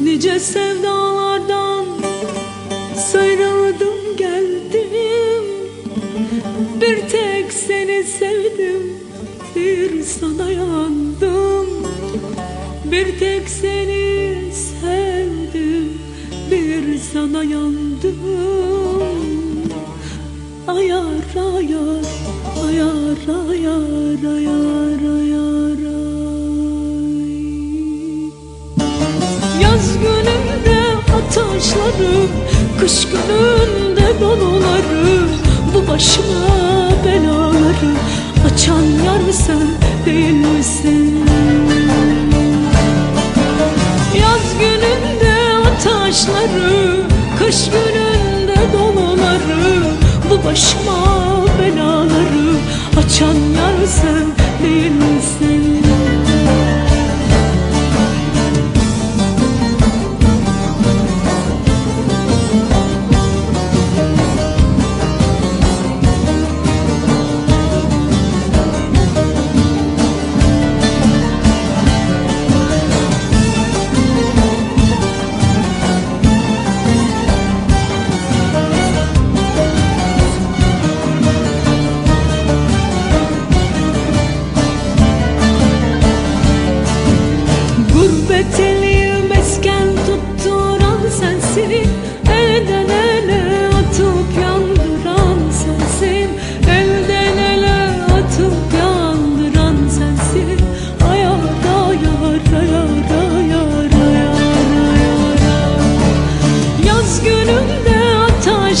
Nice sevdalardan sıyrıldım geldim. Bir tek seni sevdim bir sana yandım. Bir tek seni sevdim bir sana yandım Ayar ayar ayar ayar ayar ayar ay. Yaz gününde ateşleri Kış gününde doluları Bu başıma belaları Açan yar sen değil misin? Başıma belaları Açan yar sen değil?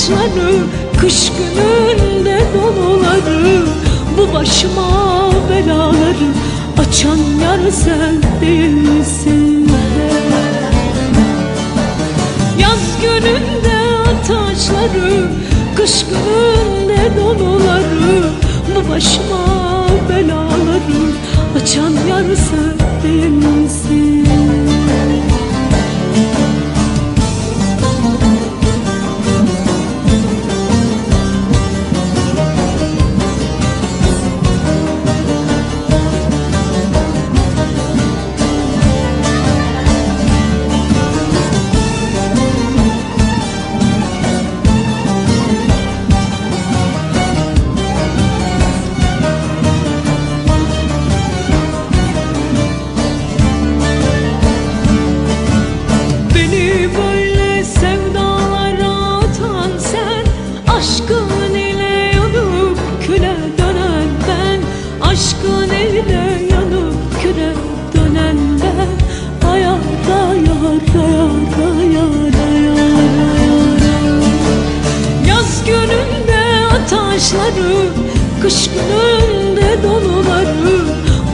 Ateşleri Kış gününde doluları Bu başıma belaları Açan yar sen değil misin? Yaz gününde ateşleri Kış gününde doluları Bu başıma belaları Açan yar sen ateşleri Kış gününde doluları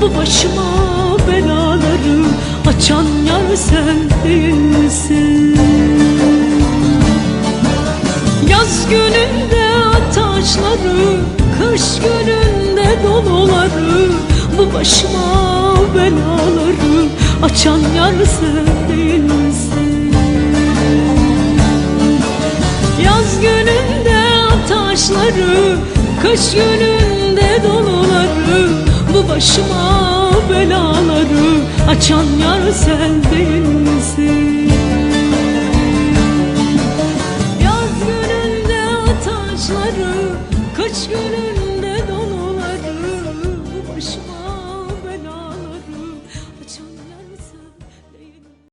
Bu başıma belaları Açan yar sen değil misin? Yaz gününde ateşleri Kış gününde doluları Bu başıma belaları Açan yar sen değil misin? Ateşleri Kış gününde doluları Bu başıma belaları Açan yar sen değil